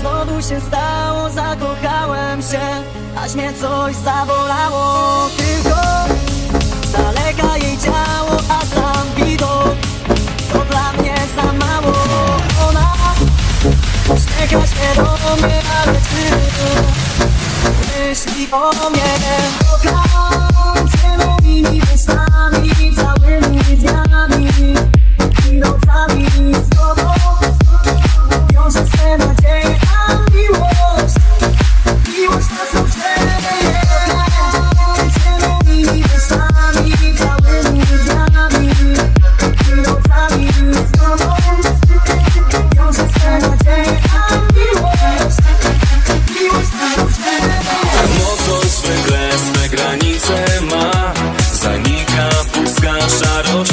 znowu się stało, zakochałem się Aż mnie coś zabolało. Tylko z daleka jej ciało, a sam widok To dla mnie za mało. Ona uśmiecha się do mnie, ale czy myśli o mnie. Kocham moimi ustami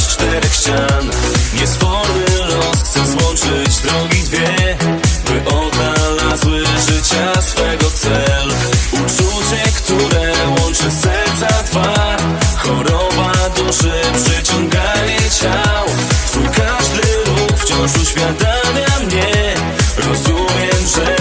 czterech ścian. Niesforny los chce złączyć drogi dwie By odnalazły życia swego cel. Uczucie, które łączy serca dwa. Choroba duszy, przyciąganie ciał. Twój każdy ruch wciąż uświadamia mnie. Rozumiem, że